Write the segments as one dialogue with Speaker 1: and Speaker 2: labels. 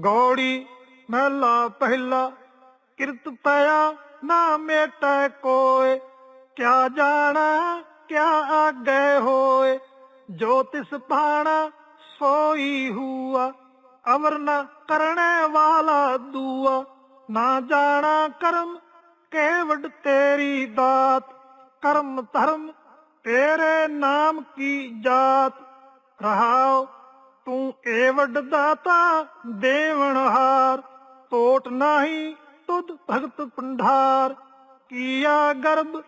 Speaker 1: ਗੌੜੀ ਮਹਿਲਾ ਪਹਿਲਾ, ਕਿਰਤ ਪਿਆ ਨਾ ਮੇਟੈ ਕੋਏ। ਕਿਆ ਜਾਣਾ, ਕਿਆ ਆਗੇ ਹੋਏ। ਜੋ ਤਿਸ ਪਾਣਾ ਸੋਈ ਹੁਆ। ਅਮਰ ਨਾ ਕਰਨੇ ਵਾਲਾ ਦੂਆ। ਨਾ ਜਾਣਾ ਕਰਮ ਕੇਵਡ ਤੇਰੀ ਦਾਤ। ਕਰਮ ਧਰਮ, ਤੇਰੇ ਨਾਮ ਕੀ ਜਾਤ। ਰਹਾਓ ਤੂੰ ਏ ਵੱਡ ਦਾਤਾ ਦੇਵਨ ਹਾਰ। ਟੋਟ ਨਹੀਂ ਤੁਧ ਭਗਤ ਪੰਢਾਰ ਕੀਆ ਗਰਬ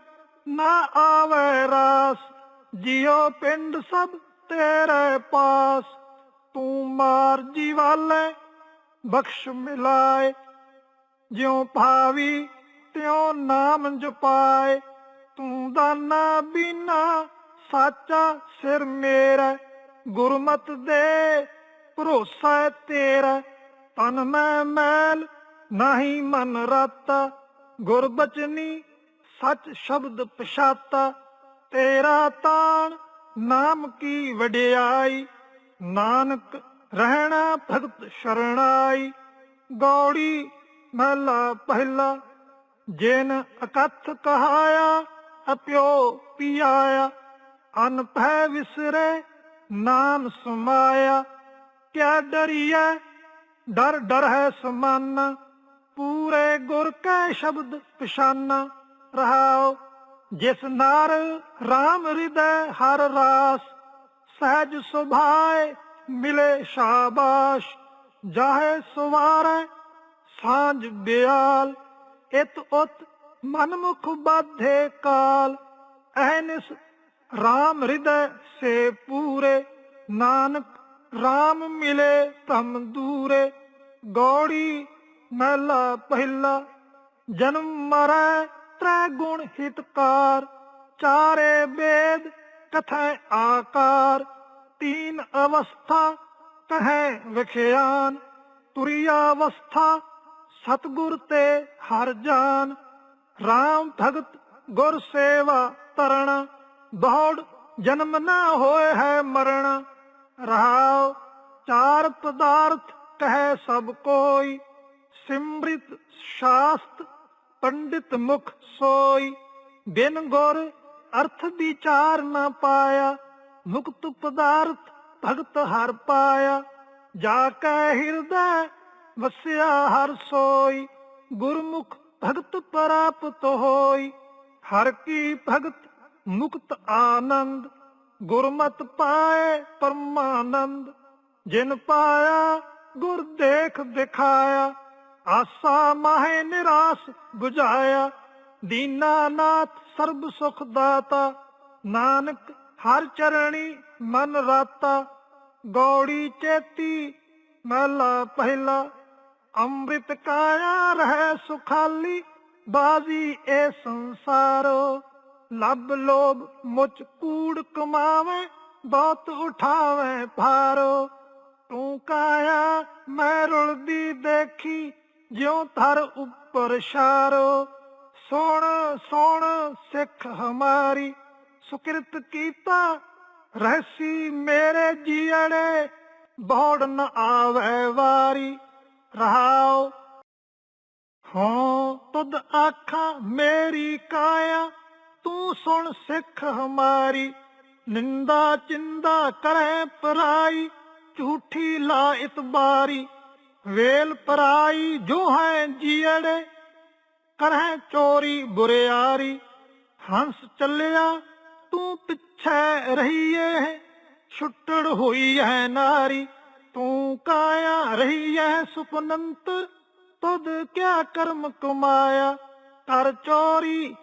Speaker 1: ਨਾ ਆਵੇ ਰਾਸ, ਜਿਉ ਪਿੰਡ ਸਭ ਤੇਰੇ ਪਾਸ। ਤੂੰ ਮਾਰ ਜੀਵਾਲੇ ਬਖਸ਼ ਮਿਲਾਏ, ਜਿਉ ਭਾਵੀ ਤਿਉ ਨਾਮ ਜਪਾਏ। ਤੂੰ ਦਾਨਾ ਬਿਨਾ ਸਾਚਾ ਸਿਰ ਮੇਰਾ ਗੁਰਮਤ ਦੇ ਭਰੋਸਾ ਹੈ ਤੇਰਾ, ਤਨ ਮੈਂ ਮੈਲ ਨਹੀਂ ਮਨ ਰਾਤਾ। ਗੁਰਬਚਨੀ ਸੱਚ ਸ਼ਬਦ ਪਛਾਤਾ, ਤੇਰਾ ਤਾਣ ਨਾਮ ਕੀ ਵਡਿਆਈ। ਨਾਨਕ ਰਹਿਣਾ ਭਗਤ ਸ਼ਰਣਾਈ। ਗੌੜੀ ਮਹਲਾ ਪਹਿਲਾ, ਜਿਨ ਅਕਥ ਕਹਾਇਆ, ਅਪਿਓ ਪਿਆਇਆ। ਅਨ ਭੈ ਵਿਸਰੇ ਨਾਮ ਸਮਾਇਆ, ਕਿਆ ਡਰੀਐ? ਡਰ ਡਰ ਹੈ ਸਮਾਨਾ, ਪੂਰੇ ਗੁਰ ਕੈ ਸ਼ਬਦ ਪਛਾਨਾ। ਰਹਾਓ, ਜਿਸ ਨਾਰ RAM ਹਿਰਦੈ ਹਰ ਰਾਸ, ਸਹਿਜ ਸੁਭਾਏ ਮਿਲੇ ਸ਼ਾਬਾਸ਼। ਜਾਹੇ ਸਵਾਰੈ, ਸਾਂਝ ਬਿਆਲ ਇਤ ਉਤ ਮਨਮੁਖ ਬਾਧੇ ਕਾਲ। ਅਹਨਿਸ RAM ਹਿਰਦੈ ਸੇ ਪੂਰੇ, ਨਾਨਕ RAM ਮਿਲੇ ਧਮ ਦੂਰੇ। ਗੌੜੀ ਮਹਿਲਾ ਪਹਿਲਾ, ਜਨਮ ਮਰੈ ਤ੍ਰੈ ਗੁਣ ਹਿਤਕਾਰ। ਚਾਰੇ ਵੇਦ ਕਥੈ ਆਕਾਰ, ਤੀਨ ਅਵਸਥਾ ਕਹੈ ਵਿਖਿਆਨ। ਤੁਰਿਆ ਅਵਸਥਾ ਸਤਗੁਰ ਤੇ ਹਰ ਜਾਨ। RAM ਭਗਤ ਗੁਰ ਸੇਵਾ ਤਰਣ ਦੌੜ ਜਨਮ ਨਾ ਹੋਏ ਹੈ ਮਰਨ। ਰਹਾਉ ਚਾਰ ਪਦਾਰਥ ਕਹੈ ਸਭ ਕੋਈ। ਸਿਮ੍ਰਿਤ ਸ਼ਾਸਤ ਪੰਡਿਤ ਮੁਖ ਸੋਈ। ਬਿਨ ਗੁਰ ਅਰਥ ਵਿਚਾਰ ਨਾ ਪਾਇਆ। ਮੁਕਤ ਪਦਾਰਥ ਭਗਤ ਹਰ ਪਾਇਆ। ਜਾ ਕੈ ਹਿਰਦੈ ਵਸਿਆ ਹਰ ਸੋਈ। ਗੁਰਮੁਖ ਭਗਤ ਪ੍ਰਾਪਤ ਹੋਈ। ਹਰ ਕੀ ਭਗਤ ਮੁਕਤ ਆਨੰਦ, ਗੁਰਮਤ ਪਾਏ ਪਰਮਾਨੰਦ, ਜਿਨ ਪਾਇਆ ਗੁਰ ਦੇਖ ਦਿਖਾਇਆ, ਆਸਾ ਮਾਹੇ ਨਿਰਾਸ 부ਝਾਇਆ ਦੀਨਾਨਾਥ ਸਰਬ ਸੁਖ ਦਾਤਾ, ਨਾਨਕ ਹਰ ਚਰਣੀ ਮਨ ਰਾਤਾ, ਗੌੜੀ ਚੇਤੀ ਮਹਿਲਾ ਪਹਿਲਾ, ਅੰਮ੍ਰਿਤ ਕਾਇਆ ਰਹਿ ਸੁਖਾਲੀ, ਬਾਜ਼ੀ ਏ ਸੰਸਾਰੋ। ਲੱਭ ਲੋਭ ਮੁਚ ਕੂੜ ਕਮਾਵੇ, ਬਹੁਤ ਉਠਾਵੇ ਭਾਰੋ। ਤੂੰ ਕਾਇਆ, ਮੈਂ ਰੁਲਦੀ ਦੇਖੀ, ਜਿਉ ਥਰ ਉੱਪਰ ਸ਼ਾਰੋ ਸੁਣ ਸੁਣ ਸਿੱਖ ਹਮਾਰੀ, ਸੁਕਿਰਤ ਕੀਤਾ, ਰਹਿਸੀ ਮੇਰੇ ਜੀੜੇ ਬੋੜ ਨ ਆਵੇ ਵਾਰੀ। ਰਹਾਓ ਹਾਂ ਤੁਧ ਆਖਾਂ, ਮੇਰੀ ਕਾਇਆ ਤੂੰ ਸੁਣ ਸਿੱਖ ਹਮਾਰੀ, ਨਿੰਦਾ ਚਿੰਦਾ ਕਰੇ ਪਰਾਈ, ਝੂਠੀ ਲਾ ਇਤਬਾਰੀ ਵੇਲ ਪਰਾਈ ਜੋ ਹੈ ਜੀੜੇ ਕਰਹਿ ਚੋਰੀ ਬੁਰਿਆਰੀ, ਹੰਸ ਚੱਲਿਆ ਤੂੰ ਪਿੱਛੇ ਰਹੀਏ, ਛੁੱਟੜ ਹੋਈ ਹੈ ਨਾਰੀ, ਤੂੰ ਕਾਇਆ ਰਹੀ ਹੈ ਸੁਪਨੰਤ ਤਦ ਕਿਆ ਕਰਮ ਕਮਾਇਆ, ਕਰ ਚੋਰੀ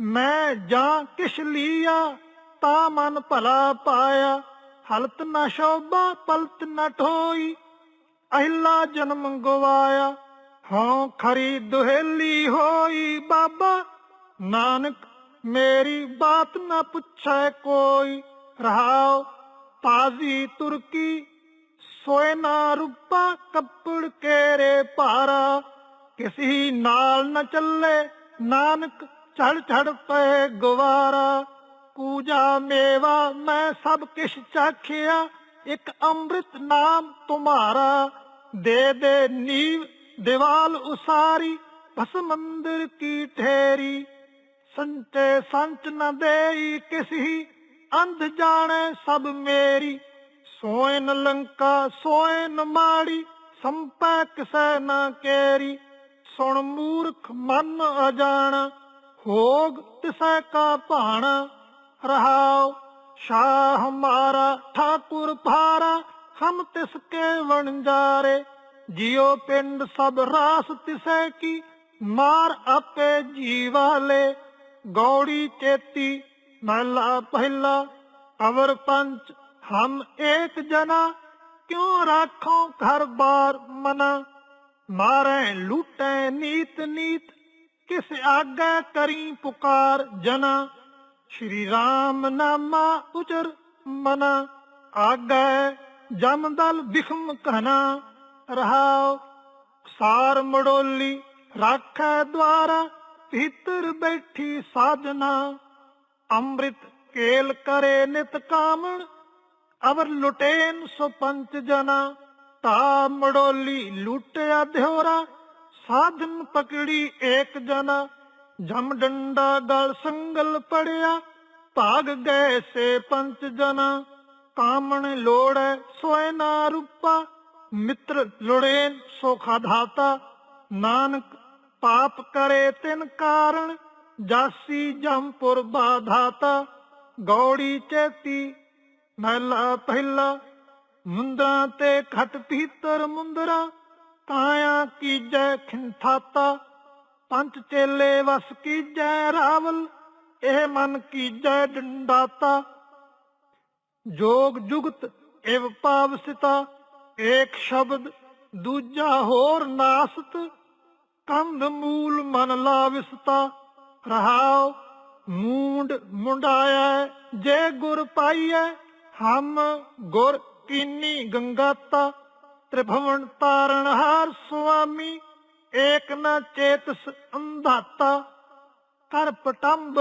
Speaker 1: ਮੈਂ ਜਾਂ ਕਿਛ ਲੀਆ, ਤਾ ਮਨ ਭਲਾ ਪਾਇਆ। ਹਲਤ ਨਾ ਸ਼ੋਭਾ, ਪਲਤ ਨਾ ਠੋਈ। ਅਹਿਲਾ ਜਨਮ ਗਵਾਇਆ। ਹਾਂ ਖਰੀ ਦੁਹੇਲੀ ਹੋਈ। ਬਾਬਾ ਨਾਨਕ, ਮੇਰੀ ਬਾਤ ਨਾ ਪੁੱਛੈ ਕੋਈ। ਰਹਾਉ ਤਾਜ਼ੀ ਤੁਰਕੀ, ਸੋਏ ਨਾ ਰੁਪਾ, ਕੱਪੜ ਕੇਰੇ ਭਾਰਾ ਕਿਸੇ ਨਾਲ ਨਾ ਚੱਲੇ, ਨਾਨਕ ਚੜ ਚੜ ਪਏ ਗਵਾਰਾ, ਪੂਜਾ ਮੇਵਾ, ਮੈਂ ਸਭ ਕਿਛ ਚਾਖਿਆ, ਇੱਕ ਅੰਮ੍ਰਿਤ ਨਾਮ ਤੁਮਾਰਾ, ਦੇ ਦੇ ਨੀਵ ਦੀਵਾਲ ਉਸਾਰੀ ਭਸ ਮੰਦਿਰ ਕੀ ਠੇਰੀ ਸੰਤੇ ਸੰਤ ਨ ਦੇਈ ਕਿਸਹੀ, ਅੰਧ ਜਾਣੇ ਸਭ ਮੇਰੀ, ਸੋਇਨ ਲੰਕਾ, ਸੋਇਨ ਮਾੜੀ, ਸੰਪੈ ਕਿਸੈ ਨਾ ਕੇਰੀ, ਸੁਣ ਮੂਰਖ ਮਨ ਅਜਾਣਾ ਹੋਗ ਤਿਸੈ ਕਾ ਭਾਣਾ, ਰਹਾਉ ਸ਼ਾਹ ਹਮਾਰਾ ਠਾਕੁਰ ਭਾਰਾ, ਹਮ ਤਿਸ ਕੇ ਵਣਜਾਰੇ। ਜਿਉ ਪਿੰਡ ਸਭ ਰਾਸ ਤਿਸੈ ਕੀ, ਮਾਰ ਆਪੇ ਜੀਵਾਲੇ ਗੌੜੀ ਚੇਤੀ ਮਹਲਾ ਪਹਿਲਾ, ਅਵਰ ਪੰਚ ਹਮ ਏਕ ਜਨਾ। ਕਿਉ ਰਾਖੋ ਘਰ ਬਾਰ ਮਨਾ? ਮਾਰੇ ਲੂਟੇ ਨੀਤ ਨੀਤ ਕਿਸ ਆਗੇ ਕਰੀ ਪੁਕਾਰ ਜਨਾ? ਸ਼੍ਰੀ ਰਾਮ ਨਾਮਾ ਉਚਰ ਮਨਾ। ਆਗੇ ਜਮਦਲ ਬਿਖਮ ਕਹਨਾ ਰਹਾਉ ਸਾਰ ਮੜੋਲੀ, ਰਾਖੈ ਦਵਾਰਾ ਭੀਤਰ ਬੈਠੀ ਸਾਜਨਾ। ਅੰਮ੍ਰਿਤ ਕੇਲ ਕਰੇ ਨਿਤ ਕਾਮਣ, ਅਵਰ ਲੁਟੇਨ ਸੋ ਪੰਚ ਜਨਾ। ਤਾ ਮੜੋਲੀ ਲੁਟਿਆ ਦਿਹੋਰਾ ਸਾਧਨ ਪਕੜੀ ਏਕ ਜਨਾ, ਜਮ ਡੰਡਾ ਗਲ ਸੰਗਲ ਪੜਿਆ, ਭਾਗ ਗਏ ਸੇ ਪੰਚ ਜਨਾ, ਕਾਮਣ ਲੋੜੈ ਸੋਇ ਨਾ ਰੂਪਾ, ਮਿੱਤਰ ਲੋੜੇ ਸੋ ਖਾਧਾਤਾ ਨਾਨਕ ਪਾਪ ਕਰੇ ਤਿਨ ਕਾਰਣ, ਜਾਸੀ ਜੰਪੁਰ ਬਾਧਾਤਾ, ਗੌੜੀ ਚੇਤੀ ਮਹਿਲਾ ਪਹਿਲਾ, ਮੁੰਦਰਾਂ ਤੇ ਖਟ ਪੀਤਰ ਮੁੰਦਰਾ ਕਾਇਆ ਕੀਜੈ ਖਿੰਥਾਤਾ, ਪੰਜ ਚੇਲੇ ਵਸ ਕੀਜੈ ਰਾਵਲ, ਇਹ ਮਨ ਕੀਜੈ ਡੰਡਾਤਾ। ਜੋਗ ਜੁਗਤ ਇਵ ਪਾਵਸਿਤਾ, ਏਕ ਸ਼ਬਦ ਦੂਜਾ ਹੋਰ ਨਾਸਤ, ਕੰਧ ਮੂਲ ਮਨ ਲਾਵਿਸਤਾ। ਰਹਾਉ, ਮੂੰਡ ਮੁੰਡਾਇਆ, ਜੇ ਗੁਰ ਪਾਈਐ, ਹਮ ਗੁਰ ਕੀਨੀ ਗੰਗਾਤਾ। ਤ੍ਰਿਭਵਨ ਤਾਰਨ ਹਾਰ ਸੁਆਮੀ, ਏਕ ਨ ਚੇਤਸ ਅੰਧਾਤਾ। ਕਰ ਪਟੰਬ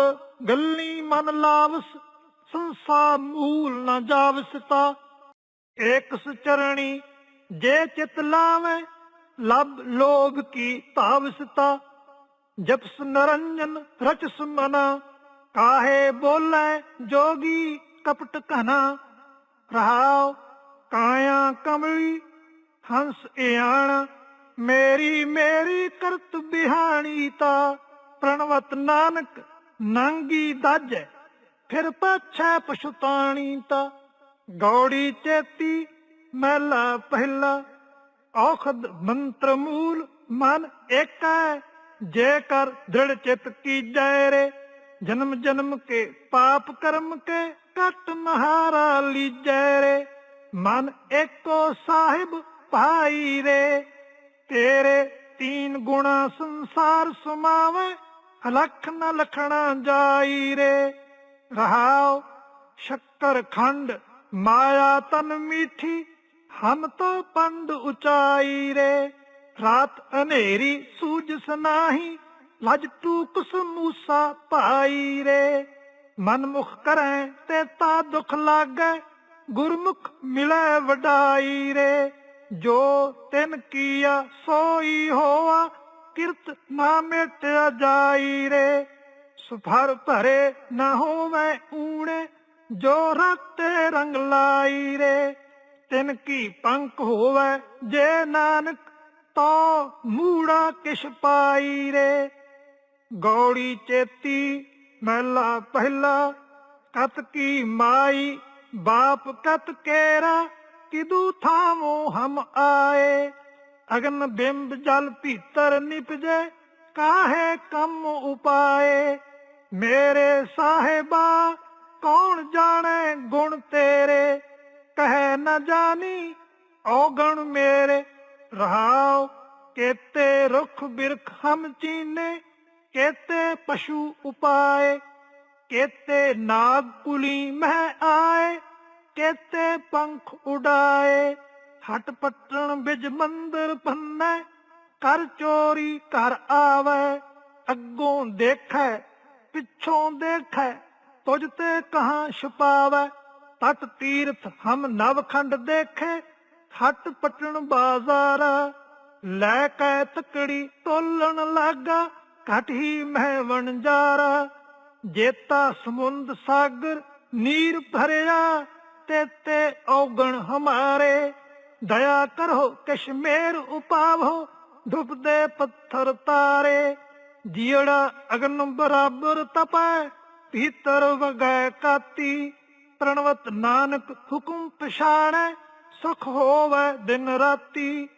Speaker 1: ਗੱਲੀ ਮਨ ਲਾਵਸ ਸੰਸਾ ਮੂਲ ਨ ਜਾਵਸਤਾ। ਏਕਸ ਚਰਣੀ ਜੇ ਚਿਤ ਲਾਵੇ, ਲਬ ਲੋਭ ਕੀ ਤਾਵਸਤਾ ਜਪਸ ਨਰੰਜਨ ਰਚਸ ਮਨਾ, ਕਾਹੇ ਬੋਲੇ ਜੋਗੀ ਕਪਟ ਕਹਨਾ ਰਹਾਉ ਕਾਇਆ ਕਮਲੀ ਹੰਸ ਇਆਣ, ਮੇਰੀ ਮੇਰੀ ਕਰਤ ਬਿਹਾਣੀ ਤਾ। ਪ੍ਰਣਵਤ ਨਾਨਕ ਨਾਂਗੀ ਦਾਜੈ, ਫਿਰ ਪਾਛੈ ਪਛੁਤਾਣੀ ਤਾ। ਗੌੜੀ ਚੇਤੀ ਮਹਿਲਾ ਪਹਿਲਾ, ਔਖਦ ਮੰਤਰ ਮੂਲ ਮਨ ਏਕੈ। ਜੇ ਕਰ ਦ੍ਰਿੜ ਚਿਤ ਕੀਜੈ ਰੇ, ਜਨਮ ਜਨਮ ਕੇ ਪਾਪ ਕਰਮ ਕੇ ਕਟ ਮਹਾਰਾ ਲੀਜੈ ਰੇ। ਮਨ ਏਕੋ ਸਾਹਿਬ ਭਾਈ ਰੇ, ਤੇਰੇ ਤੀਨ ਗੁਣਾ ਸੰਸਾਰ ਸਮਾਵੇ ਲਖ ਨ ਲਖਣਾ ਜਾਈ ਰੇ। ਰਹਾਉ ਸ਼ੱਕਰ ਖੰਡ, ਮਾਇਆ ਤਨ ਮੀਠੀ, ਹਮ ਤੋ ਪੰਡ ਉਚਾਈ ਰੇ। ਰਾਤ ਹਨੇਰੀ ਸੂਝ ਸਨਾਹੀ, ਲਜ ਟੂਕ ਸਮੂਸਾ ਭਾਈ ਰੇ। ਮਨ ਮੁਖ ਕਰੈ ਤੇ ਤਾ ਦੁਖ ਲਾਗੈ, ਗੁਰਮੁਖ ਮਿਲੈ ਵਡਾਈ ਰੇ। ਜੋ ਤਿਨ ਕੀਆ ਸੋਈ ਹੋਆ, ਕਿਰਤ ਨਾ ਮਿਟਿਆ ਜਾਈ ਰੇ। ਸੁਫਰ ਭਰੇ ਨਾ ਹੋਵੇ ਊਣੇ, ਜੋ ਰਤੇ ਰੰਗ ਲਾਈ ਰੇ। ਤਿਨ ਕੀ ਪੰਖ ਹੋਵੇ ਜੇ ਨਾਨਕ, ਤੋ ਮੂੜਾ ਕਿਛ ਪਾਈ ਰੇ। ਗੌੜੀ ਚੇਤੀ ਮਹਿਲਾ ਪਹਿਲਾ, ਕਤ ਕੀ ਮਾਈ, ਬਾਪ ਕਤ ਕੇਰਾ। ਕਿਦੂ ਥਾਮੋ ਹਮ ਆਏ? ਅਗਨ ਬਿੰਬ ਜਲ ਭੀਤਰ ਨਿਪਜੇ, ਕਾਹੇ ਕੰਮ ਉਪਾਏ? ਮੇਰੇ ਸਾਹਿਬਾ, ਕੌਣ ਜਾਣੇ ਗੁਣ ਤੇਰੇ? ਕਹੇ ਨਾ ਜਾਣੀ ਔਗਣ ਮੇਰੇ। ਰਹਾਉ ਕੇਤੇ ਰੁਖ ਬਿਰਖ ਹਮ ਚੀਨੇ, ਕੇਤੇ ਪਸ਼ੂ ਉਪਾਏ। ਕੇਤੇ ਨਾਗ ਕੁਲੀ ਮਹਿ ਆਏ। ਕੇਤੇ ਪੰਖ ਉਡਾਏ, ਹਟ ਪਟਣ ਬਿਜ ਮੰਦਰ ਪੰਨੈ ਕਰ ਚੋਰੀ ਕਰ ਆਵੇ, ਅੱਗੋਂ ਦੇਖੈ, ਪਿੱਛੋਂ ਦੇਖੈ, ਤੁਝ ਤੇ ਕਹਾਂ ਛੁਪਾਵੇ, ਤਟ ਤੀਰਥ ਹਮ ਨਵਖੰਡ ਦੇਖੇ, ਹਟ ਪਟਣ ਬਾਜ਼ਾਰ, ਲੈ ਕੇ ਤਕੜੀ ਤੋਲਣ ਲਾਗਾ, ਘਟ ਹੀ ਮਹਿ ਵਣਜਾਰਾ, ਜੇਤਾ ਸਮੁੰਦ ਸਾਗਰ, ਨੀਰ ਭਰਿਆ ਤੇ ਤੇ ਔਗਣ ਹਮਾਰੇ। ਦਇਆ ਕਰੋ, ਕਸ਼ਮੀਰ ਉਪਾਵੋ ਡੁੱਬਦੇ ਪੱਥਰ ਤਾਰੇ। ਜੀੜਾ ਅਗਨ ਬਰਾਬਰ ਤਪੈ ਭੀਤਰ ਵਗੈ ਕਾਤੀ। ਪ੍ਰਣਵਤ ਨਾਨਕ ਹੁਕਮ ਪਛਾਣੈ, ਸੁਖ ਹੋਵੇ ਦਿਨ ਰਾਤੀ।